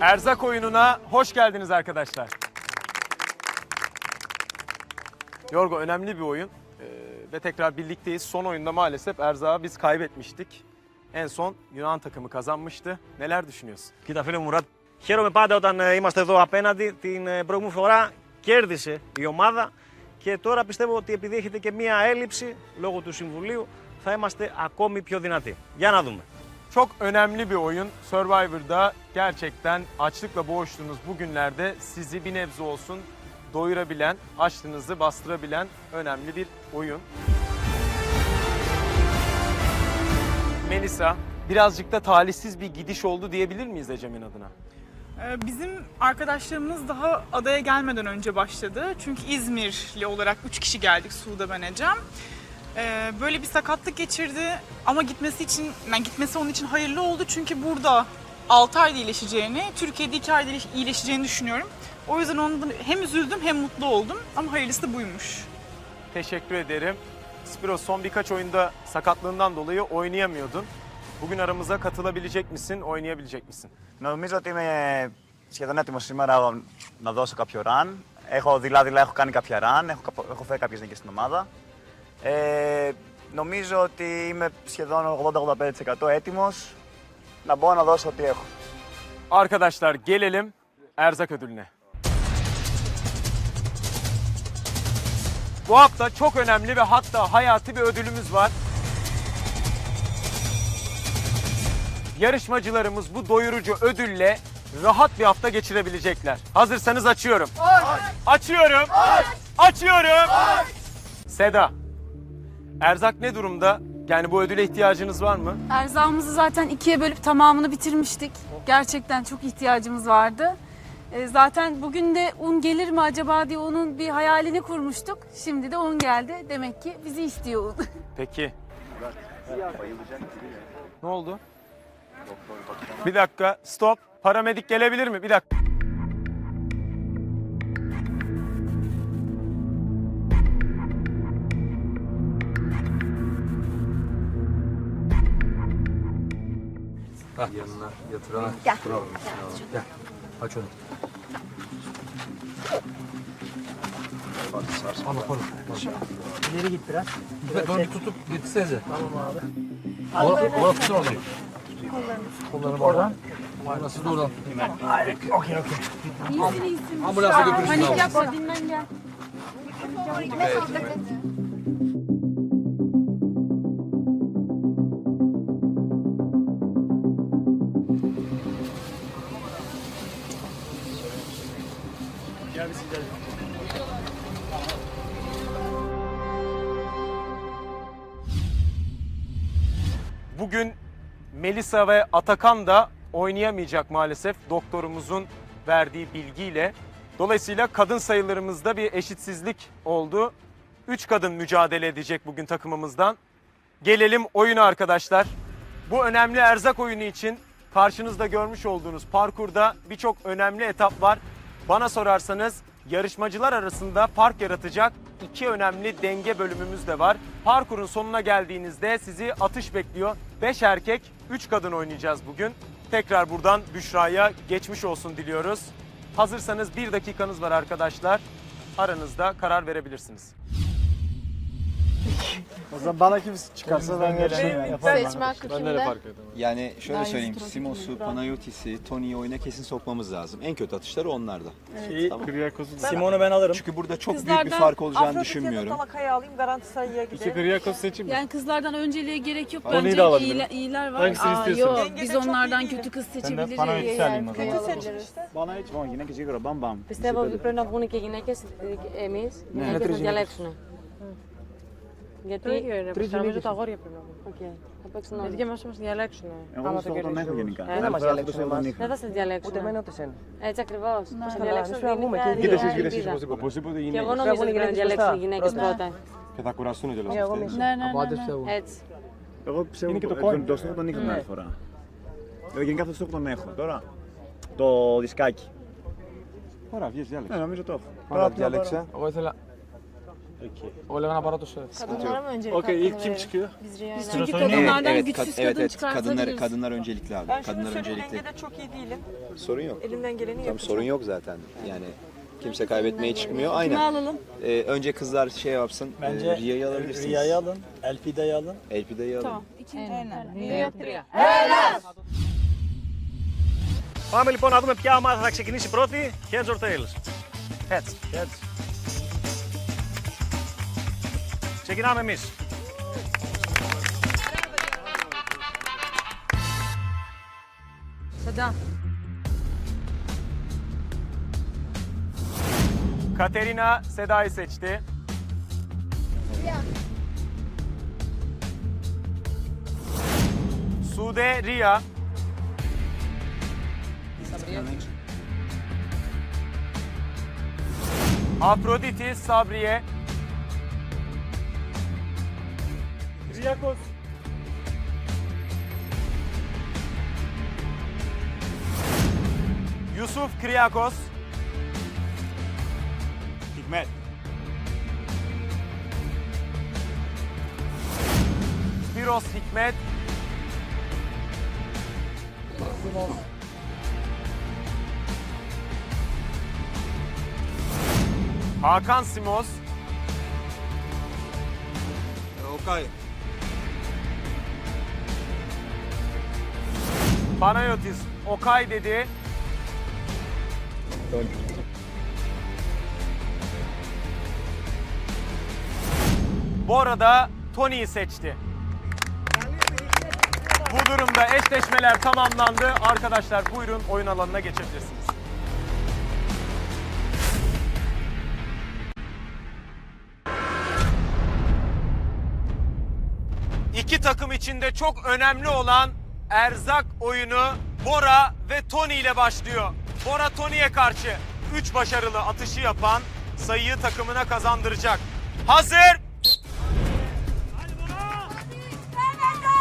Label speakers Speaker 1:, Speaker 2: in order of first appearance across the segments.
Speaker 1: Erzak oyununa hoş geldiniz arkadaşlar. Yorgo önemli bir oyun Ee, ve tekrar birlikteyiz. Son oyunda maalesef Erzak'ı biz kaybetmiştik. En son Yunan takımı kazanmıştı. Neler düşünüyorsun?
Speaker 2: Κοίτα φίλε μου Μουράτ, χαίρομαι πάντα όταν ε, είμαστε εδώ απέναντι. Την ε, προηγούμενη φορά κέρδισε η ομάδα και τώρα πιστεύω ότι επειδή έχετε και μία έλλειψη λόγω του Συμβουλίου θα είμαστε ακόμη πιο δυνατοί. Για να δούμε.
Speaker 1: Çok önemli bir oyun. Survivor'da gerçekten açlıkla boğuştuğunuz bu günlerde sizi bir nebze olsun doyurabilen, açlığınızı bastırabilen önemli bir oyun. Melisa, birazcık da talihsiz bir gidiş oldu diyebilir miyiz Ecem'in adına?
Speaker 3: Ee, Bizim arkadaşlarımız daha adaya gelmeden önce başladı. Çünkü İzmirli olarak 3 kişi geldik Suda ben Ecem. Ee, Böyle bir sakatlık geçirdi ama gitmesi için, yani gitmesi onun için hayırlı oldu. Çünkü burada 6 ayda iyileşeceğini, Türkiye'de 2 ayda iyileşeceğini düşünüyorum. O yüzden ondan hem üzüldüm hem mutlu oldum ama hayırlısı da buymuş.
Speaker 1: Teşekkür ederim. Spiros son birkaç oyunda sakatlığından dolayı oynayamıyordun. Bugün aramıza katılabilecek misin, oynayabilecek misin?
Speaker 4: Νομίζω ότι είμαι σχεδόν έτοιμο σήμερα να δώσω κάποιο run. Έχω δειλά-δειλά, έχω κάνει κάποια run, έχω, καπο- έχω φέρει κάποιες νίκες στην ομάδα. Ε, νομίζω ότι είμαι σχεδόν 80-85% έτοιμος να μπορώ να δώσω ό,τι έχω.
Speaker 1: Arkadaşlar gelelim erzak ödülüne. Bu hafta çok önemli ve hatta hayati bir ödülümüz var. Yarışmacılarımız bu doyurucu ödülle rahat bir hafta geçirebilecekler. Hazırsanız açıyorum. Açıyorum. Açıyorum. Seda. Erzak ne durumda? Yani bu ödüle ihtiyacınız var mı?
Speaker 5: Erzağımızı zaten ikiye bölüp tamamını bitirmiştik. Gerçekten çok ihtiyacımız vardı. E, Zaten bugün de un gelir mi acaba diye onun bir hayalini kurmuştuk. Şimdi de un geldi. Demek ki bizi istiyor un.
Speaker 1: Peki. Ne oldu? Bir dakika, stop. Paramedik gelebilir mi? Bir dakika.
Speaker 6: Yanına yatırana. Bravo. Gel. Aç onu. Ama konuş.
Speaker 7: İleri git biraz.
Speaker 6: Evet, onu bir tutup getirsenize. Tamam abi. Ona, ona tutun oradan. Kollarını oradan. Oradan siz de oradan tutun.
Speaker 7: Okey okey.
Speaker 5: İyisin iyisin.
Speaker 6: Ambulansa götürürsün
Speaker 5: Panik yapma dinlen gel.
Speaker 1: Bugün Melisa ve Atakan da oynayamayacak maalesef doktorumuzun verdiği bilgiyle. Dolayısıyla kadın sayılarımızda bir eşitsizlik oldu. Üç kadın mücadele edecek bugün takımımızdan. Gelelim oyuna arkadaşlar. Bu önemli erzak oyunu için karşınızda görmüş olduğunuz parkurda birçok önemli etap var. Bana sorarsanız yarışmacılar arasında fark yaratacak iki önemli denge bölümümüz de var. Parkurun sonuna geldiğinizde sizi atış bekliyor. 5 erkek, 3 kadın oynayacağız bugün. Tekrar buradan Büşra'ya geçmiş olsun diliyoruz. Hazırsanız bir dakikanız var arkadaşlar. Aranızda karar verebilirsiniz.
Speaker 7: O zaman bana kim çıkarsa ben yarışmayı yaparım.
Speaker 8: Seçme hakkı kimde?
Speaker 9: Yani şöyle
Speaker 5: Daha
Speaker 9: söyleyeyim,
Speaker 5: yüz
Speaker 9: Simos'u,
Speaker 5: trafik
Speaker 9: Panayotis'i, Tony'yi oyuna kesin sokmamız lazım. En kötü atışları onlarda. Tamam.
Speaker 2: Simon'u ben alırım.
Speaker 9: Çünkü burada çok büyük bir
Speaker 5: Kızlardan
Speaker 9: fark olacağını düşünmüyorum.
Speaker 8: Talakayı alayım garanti sayıya gideyim.
Speaker 7: Kırıyakos seçeyim mi?
Speaker 5: Yani kızlardan önceliğe gerek yok.
Speaker 7: Tony'yi
Speaker 5: Bence
Speaker 7: de alabilirim.
Speaker 5: iyiler, iyiler var.
Speaker 7: Hangisini
Speaker 5: Aa,
Speaker 7: istiyorsun?
Speaker 5: yok
Speaker 8: Dengede
Speaker 5: biz
Speaker 8: çok iyi
Speaker 5: onlardan
Speaker 8: değilim.
Speaker 5: kötü kız
Speaker 7: Ben de
Speaker 5: seçebiliriz.
Speaker 7: bana hiç alayım o
Speaker 8: Kötü
Speaker 7: zaman.
Speaker 8: seçeriz işte.
Speaker 4: Bana hiç μόνο γυναίκες γρήγορα, μπαμ μπαμ.
Speaker 10: Πιστεύω ότι πρέπει να βγουν και γυναίκε, εμεί,
Speaker 4: Ναι.
Speaker 10: γυναίκε
Speaker 7: τρεις
Speaker 10: να διαλέξουν. Γιατί
Speaker 8: το ίδιο είναι.
Speaker 10: Τρίτη
Speaker 8: νομίζω τα αγόρια πρέπει να βγουν.
Speaker 10: Okay. Θα παίξουν όλοι.
Speaker 8: Γιατί μας θα μας διαλέξουν.
Speaker 4: Εγώ δεν ε, τον έχω γενικά.
Speaker 8: Δεν θα
Speaker 4: μας
Speaker 8: διαλέξουν εμάς.
Speaker 10: Δεν θα σε διαλέξουν.
Speaker 8: Ούτε εμένα ούτε εσένα.
Speaker 10: Έτσι ακριβώς.
Speaker 8: Πώς
Speaker 10: θα διαλέξουν γυναίκα.
Speaker 8: Κοίτα
Speaker 7: εσείς γύρω εσείς
Speaker 4: οπωσδήποτε γυναίκες.
Speaker 10: Και εγώ νομίζω ότι πρέπει να διαλέξουν γυναίκες πρώτα.
Speaker 7: Και θα κουραστούν κιόλας αυτές.
Speaker 6: Από άντρες πιστεύω.
Speaker 10: Έτσι.
Speaker 4: Εγώ
Speaker 7: το κόμμα.
Speaker 4: Το στόχο τον είχα μια
Speaker 8: ναι.
Speaker 4: φορά. Ε, γενικά αυτό το στόχο τον έχω. Τώρα το δισκάκι.
Speaker 7: Ωραία, βγες διάλεξε.
Speaker 4: Ναι, νομίζω το έχω.
Speaker 7: Πάρα διάλεξα.
Speaker 6: Εγώ ήθελα Öyle bana para düşer.
Speaker 8: Kadınlara mı öncelik
Speaker 6: Okey ilk
Speaker 8: hakkını
Speaker 6: kim
Speaker 8: verin?
Speaker 6: çıkıyor?
Speaker 8: Biz Riya'yla.
Speaker 5: Çünkü
Speaker 9: Evet,
Speaker 5: kadınlardan
Speaker 9: evet,
Speaker 5: güçsüz
Speaker 9: kad- evet,
Speaker 5: kadın
Speaker 9: evet. Kadınlar,
Speaker 5: çıkartabiliriz.
Speaker 9: kadınlar öncelikli abi.
Speaker 8: Ben şunu
Speaker 9: kadınlar
Speaker 8: söyleyeyim
Speaker 9: öncelikli.
Speaker 8: dengede çok iyi değilim.
Speaker 9: Sorun yok.
Speaker 8: Elimden geleni
Speaker 9: Tam
Speaker 8: yapacağım.
Speaker 9: sorun yok zaten. Yani kimse kaybetmeye çıkmıyor.
Speaker 5: Kimi
Speaker 9: Aynen.
Speaker 5: alalım?
Speaker 9: Ee, önce kızlar şey yapsın. Bence Riya'yı alabilirsiniz.
Speaker 7: Riya'yı alın, Elfida'yı alın.
Speaker 9: Elpida'yı alın.
Speaker 5: Tamam.
Speaker 2: Πάμε λοιπόν να δούμε ποια ομάδα θα ξεκινήσει πρώτη. Heads or tails. Heads. Heads. Çekinamemiz.
Speaker 5: Seda.
Speaker 1: Katerina Seda'yı seçti. Hülya. Sude Ria. Sabriye. Afroditi Sabriye.
Speaker 7: Riyakos.
Speaker 1: Yusuf Kriakos.
Speaker 7: Hikmet.
Speaker 1: Firos Hikmet. Hakan Simos.
Speaker 7: Okay.
Speaker 1: Panayotis Okay dedi. Bu arada Tony'yi seçti. Bu durumda eşleşmeler tamamlandı. Arkadaşlar buyurun oyun alanına geçebilirsiniz. İki takım içinde çok önemli olan erzak oyunu Bora ve Tony ile başlıyor. Bora Tony'ye karşı 3 başarılı atışı yapan sayıyı takımına kazandıracak. Hazır!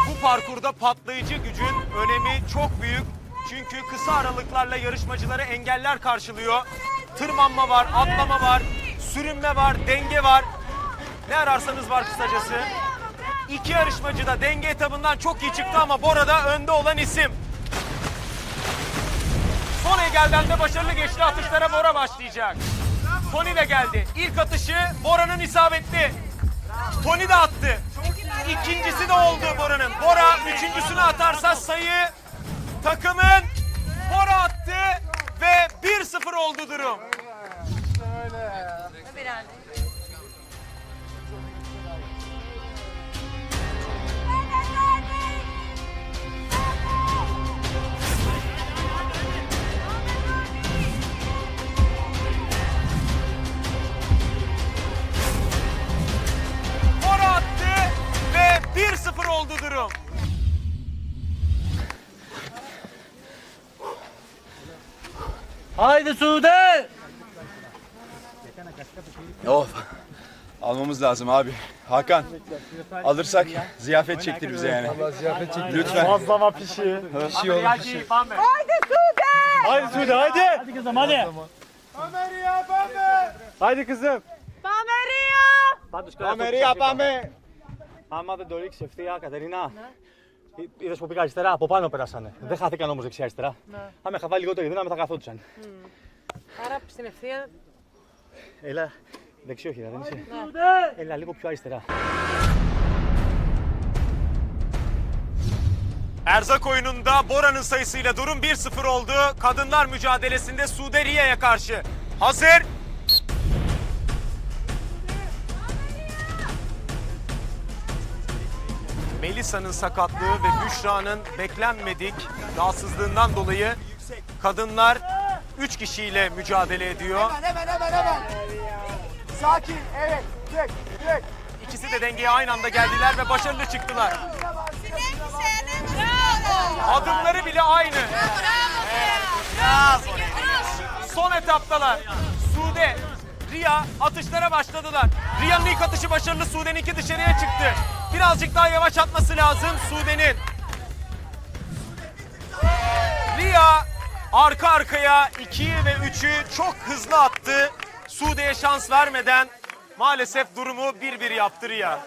Speaker 1: Bu parkurda patlayıcı gücün önemi çok büyük. Çünkü kısa aralıklarla yarışmacıları engeller karşılıyor. Tırmanma var, atlama var, sürünme var, denge var. Ne ararsanız var kısacası. İki yarışmacı da denge etabından çok iyi çıktı ama Bora'da önde olan isim. Son engelden de başarılı geçti atışlara Bora başlayacak. Tony de geldi. İlk atışı Bora'nın isabetli. Tony de attı. İkincisi de oldu Bora'nın. Bora üçüncüsünü atarsa sayı takımın Bora attı ve 1-0 oldu durum. Bora
Speaker 6: Haydi Sude!
Speaker 9: Of. Almamız lazım abi. Hakan. Alırsak ziyafet çektir bize yani.
Speaker 6: Allah ziyafet çekti.
Speaker 9: Lütfen.
Speaker 7: Bazlama pişi.
Speaker 9: Pişi olur.
Speaker 1: Haydi Pambe.
Speaker 7: Haydi Sude haydi. Hadi kızım hadi. Pameria Pame. Haydi kızım. Pameria Pame. Άμα δεν το ρίξει ευθεία, Κατερίνα. Είδε που πήγα αριστερά, από πάνω περάσανε. Δεν χάθηκαν όμω δεξιά-αριστερά. Αν είχα βάλει λιγότερη δύναμη θα καθόντουσαν.
Speaker 8: Άρα στην ευθεία
Speaker 7: Έλα, δεξιό χείρα, δεν είσαι. Έλα, λίγο πιο αριστερά.
Speaker 1: Erzak oyununda Bora'nın sayısıyla durum 1-0 oldu. Kadınlar mücadelesinde Sude Riya'ya karşı. Hazır. Melisa'nın sakatlığı ve Büşra'nın beklenmedik rahatsızlığından dolayı kadınlar 3 kişiyle mücadele ediyor.
Speaker 7: Hemen hemen hemen. Sakin, evet. Tek, tek.
Speaker 1: İkisi de dengeye aynı anda geldiler ve başarılı çıktılar. Adımları bile aynı. Son etaptalar. Sude, Riya atışlara başladılar. Riya'nın ilk atışı başarılı, Sude'ninki dışarıya çıktı. Birazcık daha yavaş atması lazım Sude'nin. Riya arka arkaya 2'yi ve 3'ü çok hızlı attı. Sude'ye şans vermeden maalesef durumu bir bir yaptı Riya.